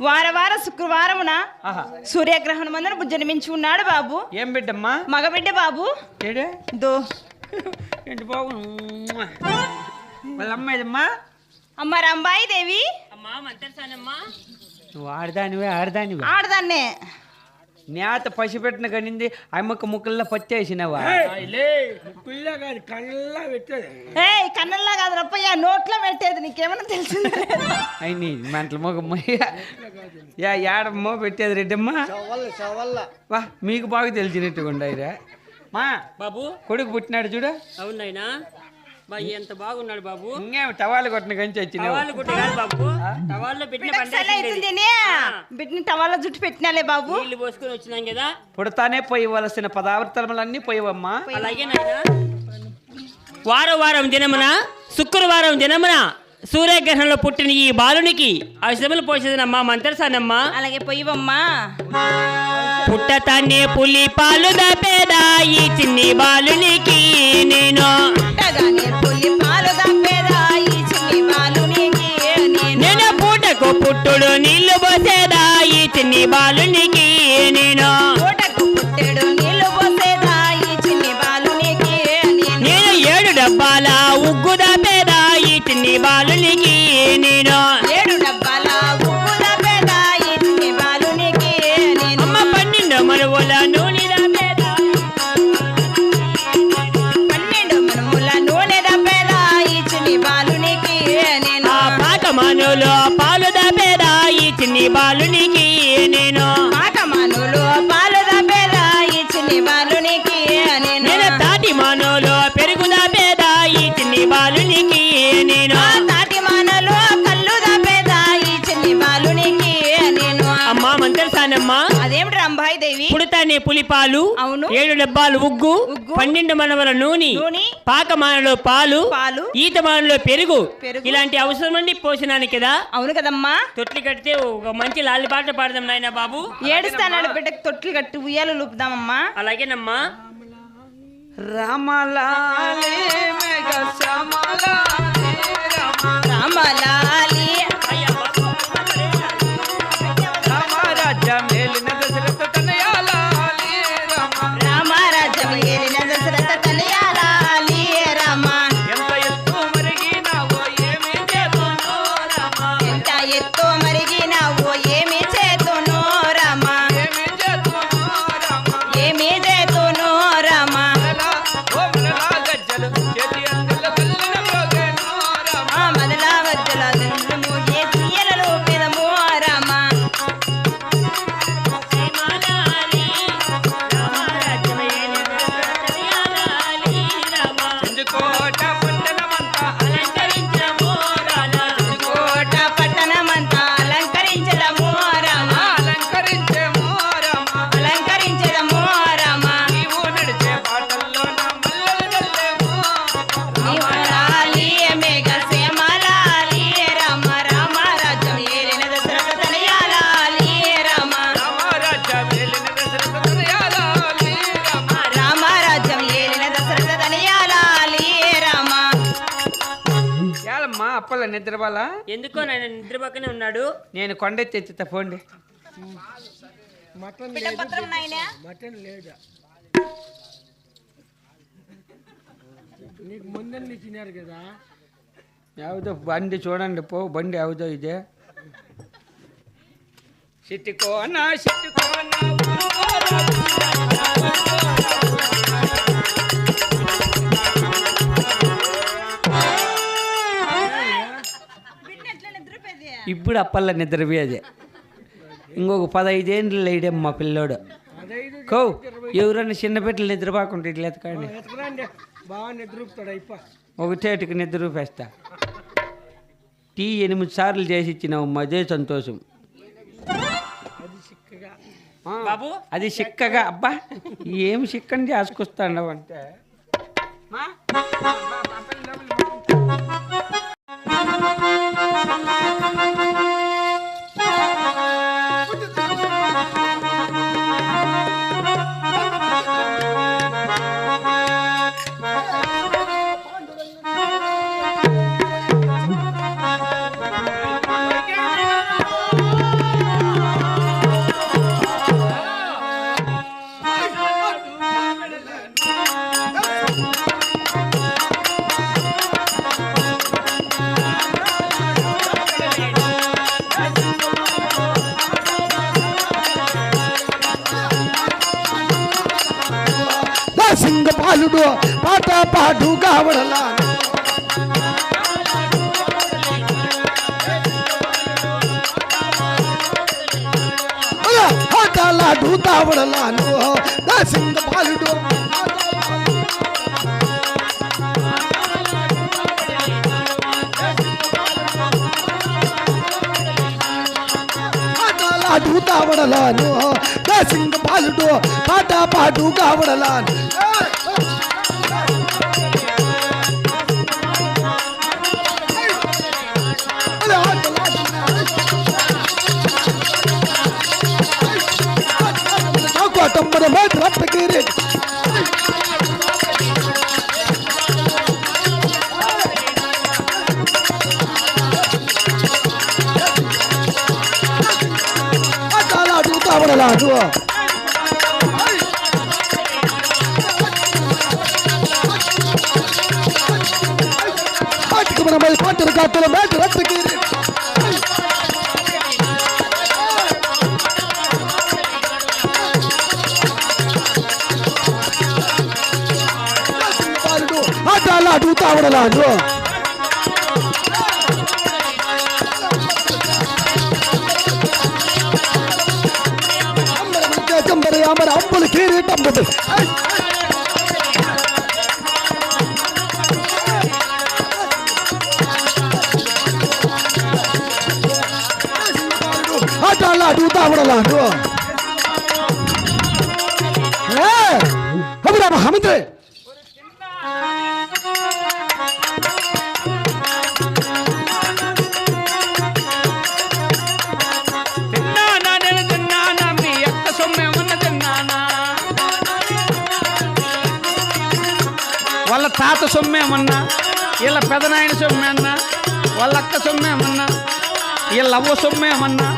నక్షత్రమున ఆహా. సూర్యగ్రహణం మందున జన్మించి ఉన్నాడు బాబు. ఏం బిడ్డమ్మా? మగబిడ్డ బాబు. ఏడే? దో. ఏంటి బాబు? వాళ్ళ అమ్మాయిదమ్మా అమ్మ రంబాయి దేవి. అమ్మా మంతర్సానమ్మా. నువ్వు ఆడదానివే ఆడదానివే. ఆడదాన్నే. నేత పసిపెట్టిన కనింది అమ్మకు ముక్కల్లో పట్టేసినవా? పిల్ల కాదు కళ్ళ పెట్టేది. ఏయ్ కన్నల్లా కాదు రప్పయ్య నోట్లో పెట్టేది నీకేమన్నా తెలిసిందా? అయిని మెంటల మొగమ్మ యా ఏడమ్మో పెట్టేది రెడ్డమ్మా? చవల్ల చవల్ల వా మీకు బాగా తెలిసినట్టుగా ఉండయిరా. మా. బాబు కొడుకు పుట్టినాడు చూడు. అవునాయినా ఎంత బాగున్నాడు బాబు? ఇంకేం టవాలు కొట్టిన కంచి టవాళ్ళు గుడ్డ కాదు బాబు. టవాల్లో పెట్టిన బిడ్డని టవాల జుట్టు పెట్టినాలే బాబు. నీళ్ళు పోసుకొని వచ్చినాం కదా. పుడతానే పోయవలసిన పదార్థములన్నీ పోయవమ్మా. అలాగే నాయనా. వారం వారం దినమున శుక్రవారం దినమున సూర్యగ్రహణంలో పుట్టిన ఈ బాలునికి ఔషధములు పోసేదనమ్మా మంతర్సానమ్మా. అలాగే పోయివమ్మా. పుట్టతానే పులి పాలు దాపేదా ఈ చిన్ని బాలునికి నేను. పుట్టగానే పులి పాలు దప్పేదా ఈ చిన్ని బాలునికి నేను. నేను పూటకు పుట్టుడు నీళ్ళు పోసేదా ఈ చిన్ని బాలునికి నేను. పులిపాలు అవును. ఏడు డబ్బాలు ఉగ్గు. పన్నెండు మనవల నూనె నూనె. పాకమానలో పాలు పాలు. ఈత మానలో పెరుగు పెరుగు. ఇలాంటి అవసరం నుండి పోసినాను కదా అవును కదమ్మా తొట్లు కడితే ఒక మంచి లాలి పాట పాడదాం నాయన బాబు ఏడుస్తానాడు బిడ్డకు తొట్లు కట్టి ఉయ్యాలు లూపుదామమ్మా అలాగేనమ్మా రామలాలే రామలాలి అప్పల నిద్రబాలా ఎందుకో నాయన నిద్ర పక్కనే ఉన్నాడు నేను కొండెత్తి ఎత్తుతా పోండి మటన్ నాయనా మటన్ లేదా నీకు ముందన్ని తినారు కదా యావుదో బండి చూడండి పో బండి యావుదో ఇదే సిట్టుకోనా సిట్టుకోనా ఇప్పుడు అప్పల్ల నిద్రపోయేది ఇంకొక పదహైదేండ్లు లేడేం మా పిల్లోడు. కో ఎవరన్నా చిన్న బిడ్డలు నిద్రపోకుండా ఇట్లా ఎతకండి. ఒకటేటికి నిద్ర రూపేస్తా టీ ఎనిమిది సార్లు చేసి ఇచ్చినావు అదే సంతోషం. అది చిక్కగా. ఆ, బాబు? అది చిక్కగా. అబ్బా ఏం చిక్కని చేసుకొస్తాండవు అంటే మా? నా సింగ బాలుడు పాట పాటు కావడలాను ఆటలాడు తావడలాను నా पाडू गावडला नो सिंग पालटो पाटा पाडू गावडला टंबर में रक्त गिरे। அதுவா அதுவா பாட்டுக்கு நம்ம பாட்டு இருக்காத்துல மேட்டு ரத்துக்கு ஆட்டால அடுத்து அவனலாம் அதுவா தாமர அம்புலு கீரீட்டம் போட்டு ஆட்டாலாடு தாமரலாடு அபிராம அமித்ரே తాత సొమ్మేమన్నా? వీళ్ళ పెదనాయన సొమ్మేమన్నా? వాళ్ళ అక్క సొమ్మేమన్నా? వీళ్ళ అవ్వ సొమ్మేమన్నా?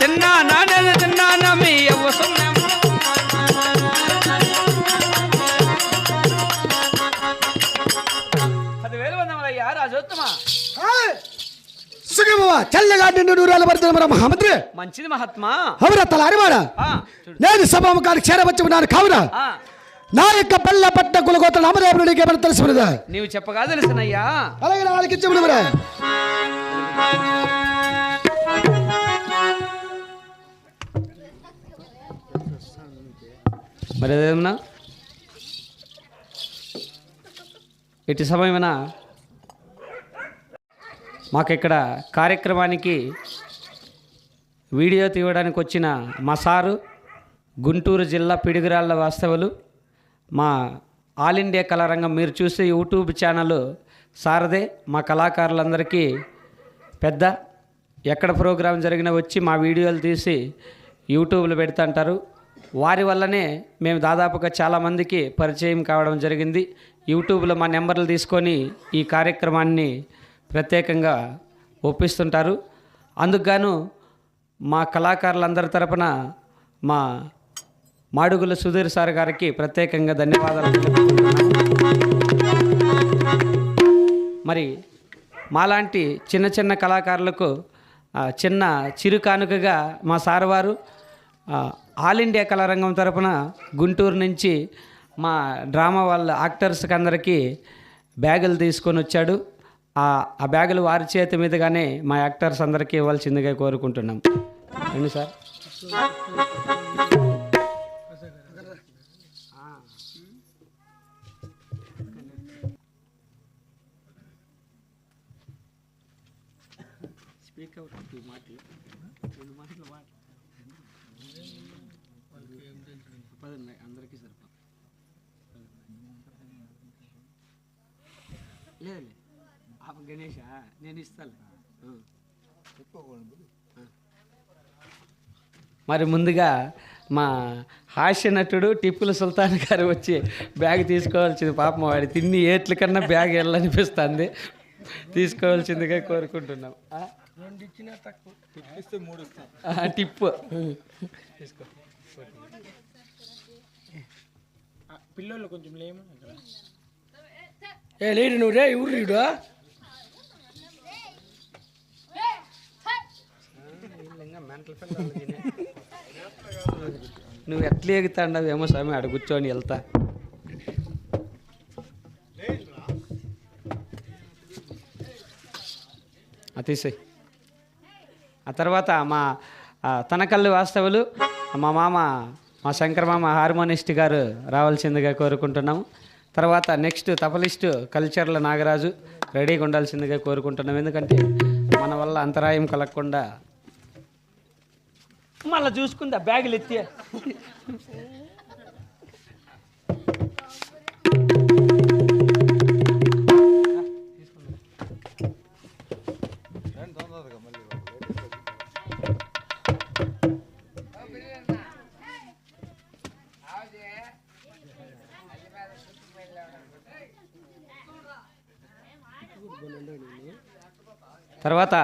తిన్నానా నేను తిన్నానా మీ అవ్వ సొమ్మేమన్నా? పదివేలు వందమలయ్యా రాజోత్తమా. సుఖమవ చల్లగా నిన్ను నూరాల పడుతున్న మహామంత్రి. మంచిది మహాత్మా. అవర తలారివాడ ఆ, చూడు. నేను సభాముఖానికి చేరవచ్చు కావున నా యొక్క బెల్ల పట్ట కులగోత నామదేవుడు నీకు ఏమైనా తెలుసుకున్నదా? నీవు చెప్పగా తెలుసునయ్యా అలాగే వాళ్ళకి మరే. అదేమన్నా ఇటు సమయమన? మాకు ఇక్కడ కార్యక్రమానికి వీడియో తీయడానికి వచ్చిన మా సారు గుంటూరు జిల్లా పిడుగురాళ్ళ వాస్తవులు మా ఆల్ ఇండియా కళారంగం మీరు చూసే యూట్యూబ్ ఛానల్ సారదే. మా కళాకారులందరికీ పెద్ద ఎక్కడ ప్రోగ్రాం జరిగినా వచ్చి మా వీడియోలు తీసి యూట్యూబ్లో పెడుతుంటారు వారి వల్లనే మేము దాదాపుగా చాలామందికి పరిచయం కావడం జరిగింది. యూట్యూబ్లో మా నెంబర్లు తీసుకొని ఈ కార్యక్రమాన్ని ప్రత్యేకంగా ఒప్పిస్తుంటారు. అందుకుగాను మా కళాకారులందరి తరపున మా మాడుగుల సుధీర్ సార్ గారికి ప్రత్యేకంగా ధన్యవాదాలు మరి మాలాంటి చిన్న చిన్న కళాకారులకు చిన్న చిరుకానుకగా మా సార్ వారు ఆల్ ఇండియా కళారంగం తరపున గుంటూరు నుంచి మా డ్రామా వాళ్ళ యాక్టర్స్కి అందరికీ బ్యాగులు తీసుకొని వచ్చాడు. ఆ ఆ బ్యాగులు వారి చేతి మీదుగానే మా యాక్టర్స్ అందరికీ ఇవ్వాల్సిందిగా కోరుకుంటున్నాం. రండి సార్. స్పీక్ అవుట్ ఈ మాటలు రెండు మాటలు మాట పదండి అందరికీ సరిపో లేదు పాప గణేష నేను ఇస్తాను ఆ. ఆ. మరి ముందుగా మా హాస్య నటుడు టిప్పుల సుల్తాన్ గారు వచ్చి బ్యాగ్ తీసుకోవాల్సింది పాపం వాడి తిన్ని ఏట్ల కన్నా బ్యాగ్ వెళ్ళనిపిస్తుంది తీసుకోవాల్సిందిగా కోరుకుంటున్నాం. ఆ? రెండు ఇచ్చినా తక్కువ ఆ, టిప్పు పిల్లలు కొంచెం లేము ఏ లేడు నువ్వు రే ఊరు రీడు నువ్వు ఎట్లా ఎగుతాండవేమో స్వామి ఆడ కూర్చొని వెళ్తా. అతిశయ్ ఆ తర్వాత మా తనకల్లు వాస్తవులు మా మామ మా శంకర మామ హార్మోనిస్ట్ గారు రావాల్సిందిగా కోరుకుంటున్నాము. తర్వాత నెక్స్ట్ తపలిస్ట్ కల్చర్ల నాగరాజు రెడీగా ఉండాల్సిందిగా కోరుకుంటున్నాం ఎందుకంటే మన వల్ల అంతరాయం కలగకుండా మళ్ళీ చూసుకుందా బ్యాగులు ఎత్తి. తర్వాత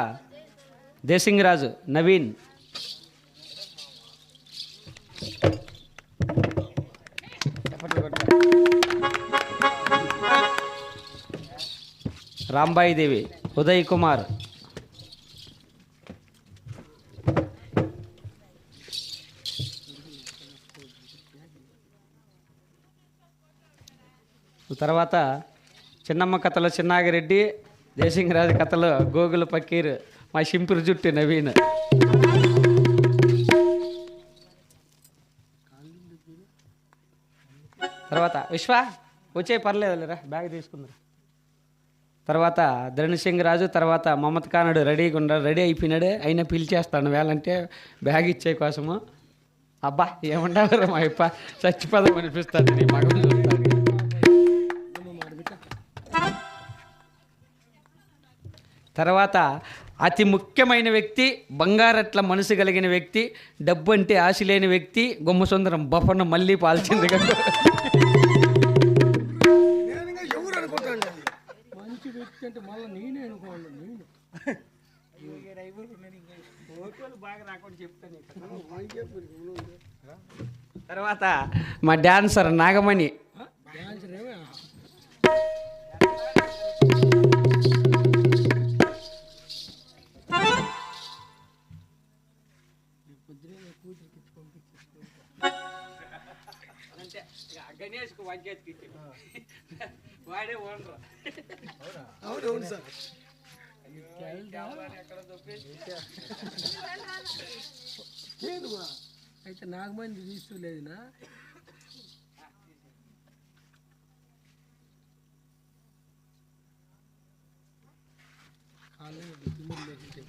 దేశింగ్ రాజు నవీన్ రాంబాయి దేవి ఉదయ్ కుమార్ తర్వాత చిన్నమ్మ కథలో చిన్నాగిరెడ్డి దేశింగరాజు కథలో గోగుల పకీర్ మా షింపురు జుట్టు నవీన్. తర్వాత విశ్వ వచ్చే పర్లేదు లేరా బ్యాగ్ తీసుకుందరు. తర్వాత ధరణసింగ్ రాజు తర్వాత మమత్ ఖానుడు రెడీగా ఉన్నాడు రెడీ అయిపోయినాడు. అయినా పిలిచేస్తాను. వేలంటే బ్యాగ్ ఇచ్చే కోసము. అబ్బా ఏమంటారు మా ఇప్ప చచ్చిపోదాం అనిపిస్తుంది నీ మగం చూస్తాను తర్వాత అతి ముఖ్యమైన వ్యక్తి బంగారట్ల మనసు కలిగిన వ్యక్తి డబ్బు అంటే ఆశ లేని వ్యక్తి గుమ్మసుందరం బఫను మళ్ళీ పాల్చింది కదా. వ్యక్తి అంటే మళ్ళీ నేనే అనుకోవాలి నేను. తర్వాత మా డాన్సర్ నాగమణి. గణేష్కు వాడే ఓనరు అవునవును సార్ లేదు బా. అయితే నాకు మంది తీసుకోలేదునా కాళ్ళు దిమ్ములు లేకుంటే